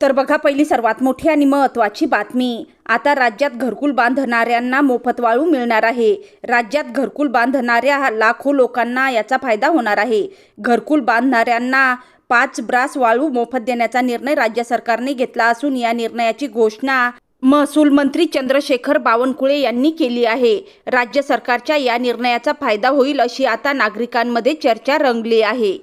तर बघा पहिली सर्वात मोठी आणि महत्त्वाची बातमी. आता राज्यात घरकुल बांधणाऱ्यांना मोफत वाळू मिळणार आहे. राज्यात घरकुल बांधणाऱ्या लाखो लोकांना याचा फायदा होणार आहे. घरकुल बांधणाऱ्यांना पाच ब्रास वाळू मोफत देण्याचा निर्णय राज्य सरकारने घेतला असून या निर्णयाची घोषणा महसूल मंत्री चंद्रशेखर बावनकुळे यांनी केली आहे. राज्य सरकारच्या या निर्णयाचा फायदा होईल अशी आता नागरिकांमध्ये चर्चा रंगली आहे.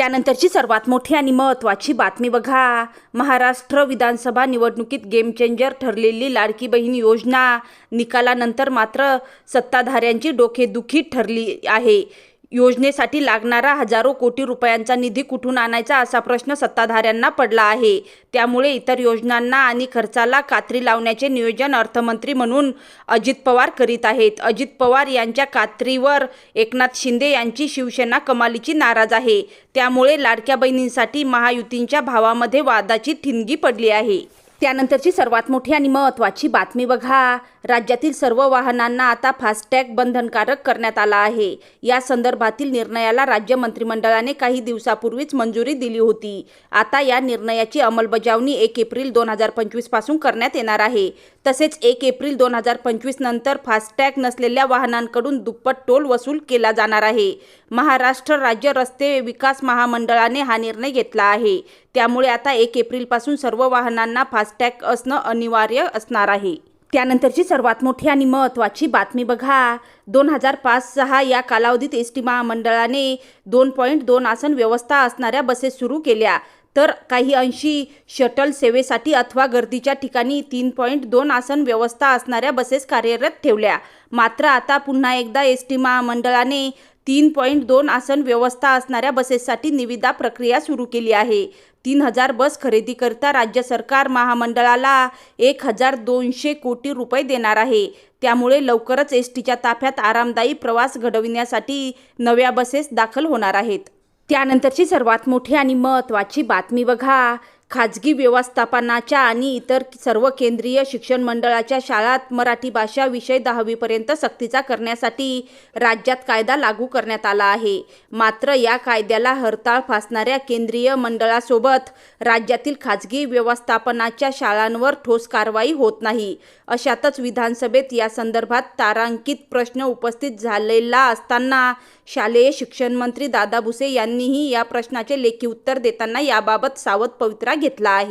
त्यानंतरची सर्वात मोठी आणि महत्त्वाची बातमी बघा. महाराष्ट्र विधानसभा निवडणुकीत गेम चेंजर ठरलेली लाडकी बहीण योजना. निकालानंतर मात्र सत्ताधाऱ्यांची डोकेदुखी ठरली आहे. योजनेसाठी लागणारा हजारो कोटी रुपयांचा निधी कुठून आणायचा असा प्रश्न सत्ताधाऱ्यांना पडला आहे. त्यामुळे इतर योजनांना आणि खर्चाला कात्री लावण्याचे नियोजन अर्थमंत्री म्हणून अजित पवार करीत आहेत. अजित पवार यांच्या कात्रीवर एकनाथ शिंदे यांची शिवसेना कमालीची नाराज आहे. त्यामुळे लाडक्या बहिणींसाठी महायुतींच्या भावामध्ये वादाची ठिणगी पडली आहे. त्यानंतरची सर्वात मोठी आणि महत्त्वाची बातमी बघा. राज्यातील सर्व वाहनांना आता फास्टॅग बंधनकारक करण्यात आला आहे. या संदर्भातील निर्णयाला राज्य मंत्रिमंडळाने काही दिवसापूर्वीच मंजुरी दिली होती. आता या निर्णयाची अंमलबजावणी एक एप्रिल दोन हजार पंचवीसपासून करण्यात येणार आहे. तसेच एक एप्रिल दोन हजार पंचवीस नंतर फास्टॅग नसलेल्या वाहनांकडून दुप्पट टोल वसूल केला जाणार आहे. महाराष्ट्र राज्य रस्ते विकास महामंडळाने हा निर्णय घेतला आहे. त्यामुळे आता एक एप्रिलपासून सर्व वाहनांना फास्ट फास्टॅग असणं अनिवार्य असणार आहे. त्यानंतरची सर्वात मोठी आणि महत्त्वाची बातमी बघा. दोन हजार पाच सहा या कालावधीत एस टी महामंडळाने दोन पॉईंट दोन आसन व्यवस्था असणाऱ्या बसेस सुरू केल्या. तर काही अंशी शटल सेवेसाठी अथवा गर्दीच्या ठिकाणी तीन पॉईंट दोन आसन व्यवस्था असणाऱ्या बसेस कार्यरत ठेवल्या. मात्र आता पुन्हा एकदा एस टी महामंडळाने तीन पॉईंट दोन आसन व्यवस्था असणाऱ्या बसेससाठी निविदा प्रक्रिया सुरू केली आहे. तीन हजार बस खरेदीकरिता राज्य सरकार महामंडळाला एक हजार दोनशे कोटी रुपये देणार आहे. त्यामुळे लवकरच एस टीच्या ताफ्यात आरामदायी प्रवास घडविण्यासाठी नव्या बसेस दाखल होणार आहेत. त्यानंतरची सर्वात मोठी आणि महत्त्वाची बातमी बघा. खाजगी व्यवस्थापनाच्या आणि इतर सर्व केंद्रीय शिक्षण मंडळाच्या शाळात मराठी भाषा विषय दहावीपर्यंत सक्तीचा करण्यासाठी राज्यात कायदा लागू करण्यात आला आहे. मात्र या कायद्याला हरताळ फासणाऱ्या केंद्रीय मंडळासोबत राज्यातील खाजगी व्यवस्थापनाच्या शाळांवर ठोस कारवाई होत नाही. अशातच विधानसभेत या संदर्भात तारांकित प्रश्न उपस्थित झालेला असताना शालेय शिक्षण मंत्री दादा भुसे यांनीही या प्रश्नाचे लेखी उत्तर देताना याबाबत सावध पवित्रा घेतला आहे.